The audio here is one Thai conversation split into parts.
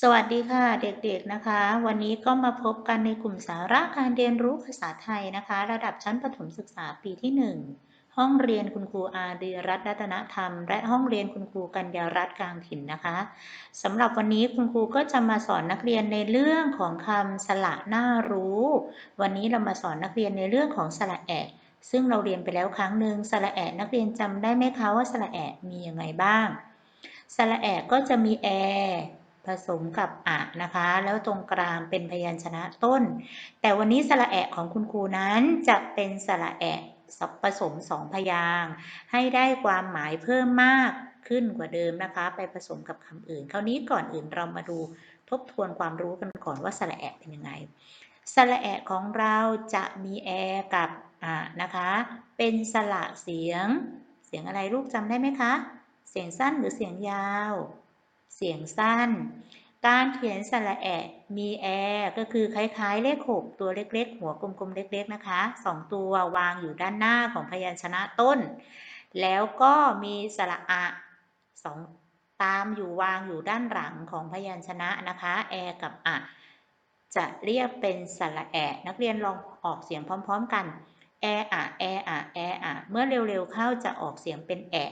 สวัสดีค่ะเด็กๆนะคะ วันนี้ก็มาพบกันในกลุ่มสาระการเรียนรู้ภาษาไทยนะคะ ระดับชั้นประถมศึกษาปีที่ 1 ห้องเรียนคุณครูอาดีรัตน์รัตนธรรม และห้องเรียนคุณครูกัญญารัตน์กลางถิ่นนะคะสำหรับวันนี้คุณครูก็จะมาสอนนักเรียนในเรื่องของคำสระน่ารู้ วันนี้เรามาสอนนักเรียนในเรื่องของสระแอะซึ่งเราเรียนไปแล้วครั้งหนึ่งสระแอะนักเรียนจำได้ไหมคะว่าสระแอะมียังไงบ้างสระแอะก็จะมีแอ ผสมกับอะนะคะ แล้วตรงกลางเป็นพยัญชนะต้น แต่วันนี้สระแอะของคุณครูนั้นจะเป็นสระแอะผสมสองพยางให้ได้ความหมายเพิ่มมากขึ้นกว่าเดิมนะคะ ไปผสมกับคำอื่น คราวนี้ก่อนอื่นเรามาดูทบทวนความรู้กันก่อนว่าสระแอะเป็นยังไงสระแอะของเราจะมีแอกับอะนะคะ เป็นสระเสียง เสียงอะไรลูกจำได้ไหมคะ เสียงสั้นหรือเสียงยาว เสียงสั้น การเขียนสระแอะมีแอก็คือคล้ายๆ เลขหกตัวเล็กๆ หัวกลมๆ เล็กๆ นะคะสองตัววางอยู่ด้านหน้าของพยัญชนะต้น แล้วก็มีสระอะสองตามอยู่วางอยู่ด้านหลังของพยัญชนะนะคะแอกับอะจะเรียกเป็นสระแอะนักเรียนลองออกเสียงพร้อม ๆ กันแออะแออะแออะเมื่อเร็วๆเข้าจะออกเสียงเป็นแอะ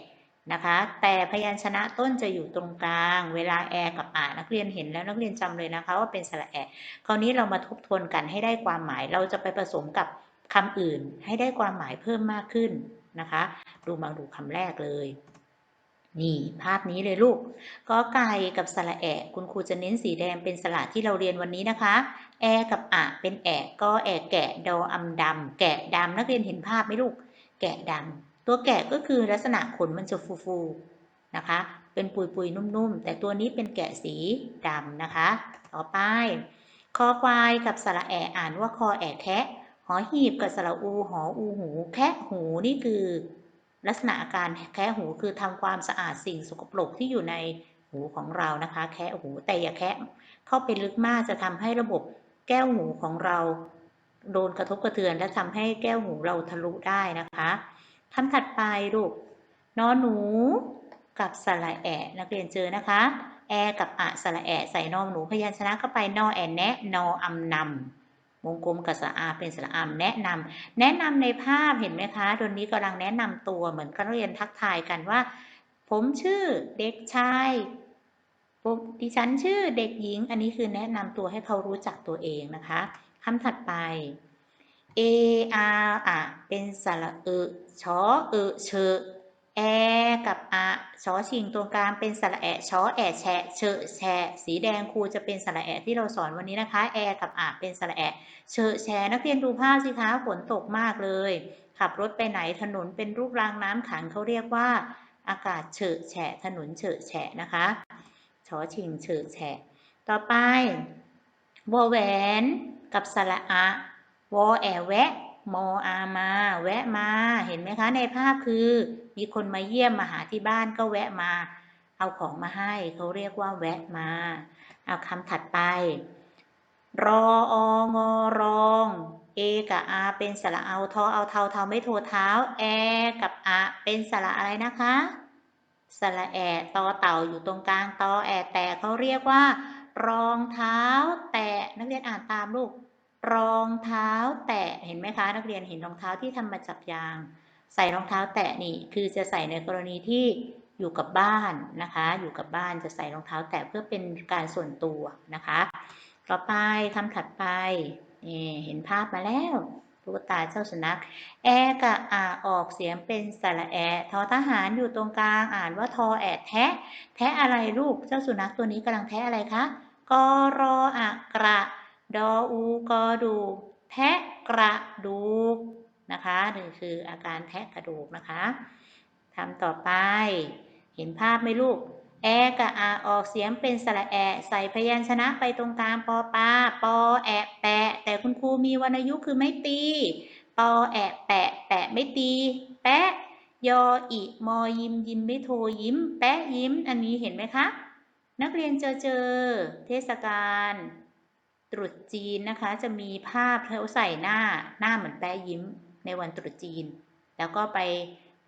นะคะ แต่พยัญชนะต้นจะอยู่ตรงกลาง เวลาแอกับอ่านักเรียนเห็นแล้วนักเรียนจำเลยนะคะว่าเป็นสระแอคราวนี้เรามาทบทวนกันให้ได้ความหมาย เราจะไปผสมกับคำอื่นให้ได้ความหมายเพิ่มมากขึ้นนะคะ ดูมาดูคำแรกเลย นี่ภาพนี้เลยลูกก็ไก่กับสระแอะคุณครูจะเน้นสีแดงเป็นสระที่เราเรียนวันนี้นะคะ แอกับอะเป็นแอะก็แอะแกะดออำดำแกะดำนักเรียนเห็นภาพไหมลูก แกะดำ ตัวแกะก็คือลักษณะขนมันจะฟูๆนะคะ เป็นปุยๆนุ่มๆ แต่ตัวนี้เป็นแกะสีดำนะคะ ต่อไป คอควายกับสระแออ่านว่าคอแอแคะหอหีบกับสระอู หออูหู แคะหูนี่คือ ลักษณะอาการแคะหูคือทำความสะอาดสิ่งสกปรกที่อยู่ในหูของเรานะคะ แคะหูแต่อย่าแคะเข้าไปลึกมากจะทำให้ระบบแก้วหูของเรา โดนกระทบกระเทือนและทำให้แก้วหูเราทะลุได้นะคะ คำถัดไปลูกนอหนูกับสระแอะนักเรียนเจอนะคะ แอกับอะสระแอะใส่นอหนูพยัญชนะเข้าไปนอแอนแนะนออำนำวงกลมกับสระอาเป็นสระอำแนะนำแนะนำในภาพเห็นไหมคะตอนนี้กำลังแนะนำตัวเหมือนกันเรียนทักทายกันว่า ผมชื่อเด็กชายดิฉันชื่อเด็กหญิง อันนี้คือแนะนำตัวให้เขารู้จักตัวเองนะคะคำถัดไป a r อะเป็นสระเอชอเอเชแอกับอะชอชิงตรงกลางเป็นสระแอะชอแอะแฉะเชแฉะสีแดงครูจะเป็นสระแอะที่เราสอนวันนี้นะคะ แอกับอะเป็นสระแอะเชแฉะนักเรียนดูภาพสิคะฝนตกมากเลย ขับรถไปไหนถนนเป็นรูปรางน้ำขังเขาเรียกว่า อากาศเฉอะแฉะถนนเฉอะแฉะนะคะชอชิงเฉอะแฉะต่อไปวอแหวนกับสระอะ วอแอแวะมออามา แวะมา เห็นไหมคะ ในภาพคือ มีคนมาเยี่ยมมาหาที่บ้านก็แวะมา เอาของมาให้เขาเรียกว่า แวะมา เอาคำถัดไป รอองอรอง เอกับอาเป็นสระเอาทอเอาเทาเทาไม่โทเท้า แอ กับอาเป็นสระอะไรนะคะสระแอตอเต่าอยู่ตรงกลางตอแอแต่เขาเรียกว่า รองเท้า แตะนักเรียนอ่านตามลูก รองเท้าแตะเห็นไหมคะ นักเรียนเห็นรองเท้าที่ทำมาจากยาง ใส่รองเท้าแตะนี่คือจะใส่ในกรณีที่อยู่กับบ้านนะคะ อยู่กับบ้านจะใส่รองเท้าแตะเพื่อเป็นการส่วนตัวนะคะ ต่อไปคำถัดไปนี่เห็นภาพมาแล้วตุ๊กตาเจ้าสุนัข แอกับอาออกเสียงเป็นสระแอ ทอทหารอยู่ตรงกลางอ่านว่าทอแอดแทะ แทะอะไรลูก เจ้าสุนัขตัวนี้กำลังแทะอะไรคะ กรออะกระ ดออูกอดูแทะกระดูกนะคะนี่คืออาการแทะกระดูกนะคะทำต่อไป เห็นภาพไหมลูก แอกับอาออกเสียงเป็นสระแอ ใส่พยัญชนะไปตรงกลางปอปาปอแอะแปะ แต่คุณครูมีวรรณยุกต์คือไม่ตี ปอแอะแปะ แปะไม่ตี แปะ ยออิมอยิมยิมไม่โทยิ้ม แปะยิ้ม อันนี้เห็นไหมคะ นักเรียนเจอเจอ เทศกาล ตรุษจีนนะคะ จะมีภาพเขาใส่หน้าหน้าเหมือนแป้ยิ้มในวันตรุษจีน แล้วก็ไป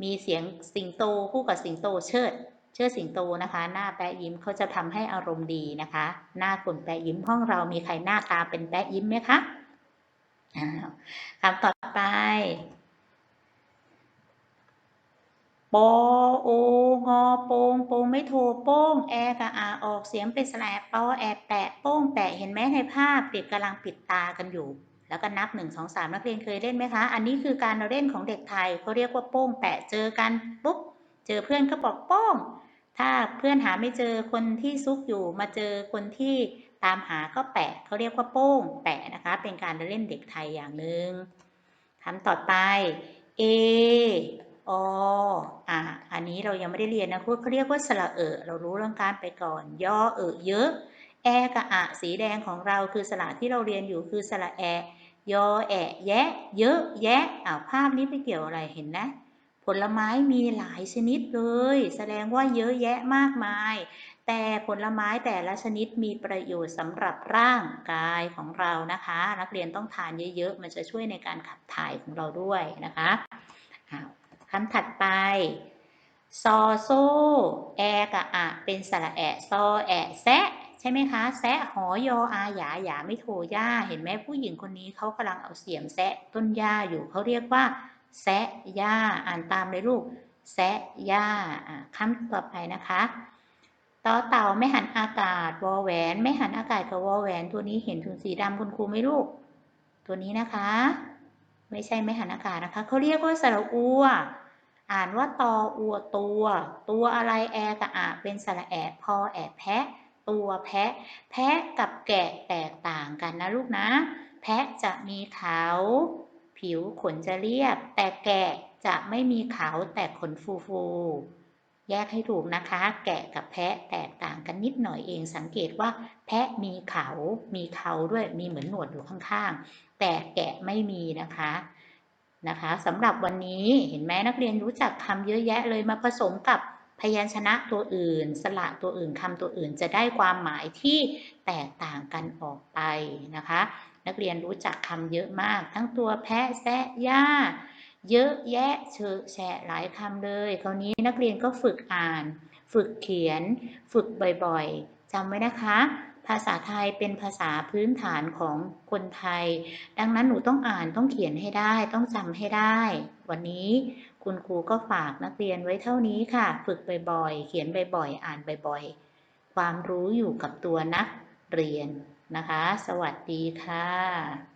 มีเสียงสิงโตคู่กับสิงโตเชิด เชิดสิงโตนะคะ หน้าแปะยิ้มเขาจะทำให้อารมณ์ดีนะคะ หน้าคนแปะยิ้มห้องเรามีใครหน้าตาเป็นแปะยิ้มไหมคะอ้าวคำต่อไป ป อโองอโปงโปงไม่โทโป้งแอกับอาออกเสียงเป็นสระแอปอแอบแปะโป้งแปะเห็นไหมในภาพเด็กกำลังปิดตากันอยู่ แล้วก็นับหนึ่งสองสามนักเรียนเคยเล่นไหมคะ อันนี้คือการเล่นของเด็กไทยเขาเรียกว่าโป้งแปะเจอกันปุ๊บเจอเพื่อนก็บอกโป้ง ถ้าเพื่อนหาไม่เจอคนที่ซุกอยู่มาเจอคนที่ตามหาก็แปะเขาเรียกว่าโป้ง แปะนะคะ เป็นการเล่นเด็กไทยอย่างหนึ่งคำต่อไป A ออ นี้เรายังไม่ได้เรียนนะครูเขาเรียกว่าสระเอะเรารู้เรื่องการไปก่อน ย่อเอะเยอะแอกับอะสีแดงของเราคือสระที่เราเรียนอยู่คือสระแอยอแอะแยะ เยอะแยะอ้าวภาพนี้ไปเกี่ยวอะไรเห็นนะ ผลไม้มีหลายชนิดเลย แสดงว่าเยอะแยะมากมาย แต่ผลไม้แต่ละชนิดมีประโยชน์สำหรับร่างกายของเรานะคะ นักเรียนต้องทานเยอะๆ มันจะช่วยในการขับถ่ายของเราด้วยนะคะอ้าวคำถัดไป ซอโซแอกับอะเป็นสระแอะซอแอะแซะใช่ไหมคะ แซะหอยออาหยาหยาไม่โทย่าเห็นไหมผู้หญิงคนนี้เขากำลังเอาเสียมแซะต้นหญ้าอยู่เขาเรียกว่า แซะหญ้าอ่านตามเลยลูก แซะหญ้าอะคำต่อไปนะคะต่อเต่าไม่หันอากาศวอแหวน ไม่หันอากาศกับวอแหวน ตัวนี้เห็นถุงสีดำคุณครูไหมลูก ตัวนี้นะคะ ไม่ใช่ไม่หันอากาศนะคะเขาเรียกว่าสระอัว อ่านว่าตออัวตัว ตัวอะไรแอกับอะเป็นสระแอบพอแอบแพะ ตัวแพะ แพะกับแกะแตกต่างกันนะลูกนะ แพะจะมีเขา ผิวขนจะเรียบ แต่แกะจะไม่มีเขาแต่ขนฟูฟูๆแยกให้ถูกนะคะ แกะกับแพะแตกต่างกันนิดหน่อยเอง สังเกตว่า แพะมีเขา มีเขาด้วย มีเหมือนหนวดอยู่ข้างๆ แต่แกะไม่มีนะคะ นะคะสำหรับวันนี้เห็นไหมนักเรียนรู้จักคำเยอะแยะเลยมาผสมกับพยัญชนะตัวอื่น สระตัวอื่นคำตัวอื่นจะได้ความหมายที่แตกต่างกันออกไปนะคะ นักเรียนรู้จักคำเยอะมาก ทั้งตัวแพะแซะย่าเยอะแยะเชอะแฉะหลายคำเลย คราวนี้นักเรียนก็ฝึกอ่าน ฝึกเขียน ฝึกบ่อยๆจำไว้นะคะ ภาษาไทยเป็นภาษาพื้นฐานของคนไทย ดังนั้นหนูต้องอ่านต้องเขียนให้ได้ ต้องจำให้ได้ วันนี้คุณครูก็ฝากนักเรียนไว้เท่านี้ค่ะ ฝึกบ่อยๆ เขียนบ่อยๆ อ่านบ่อยๆ ความรู้อยู่กับตัวนักเรียนนะคะ สวัสดีค่ะ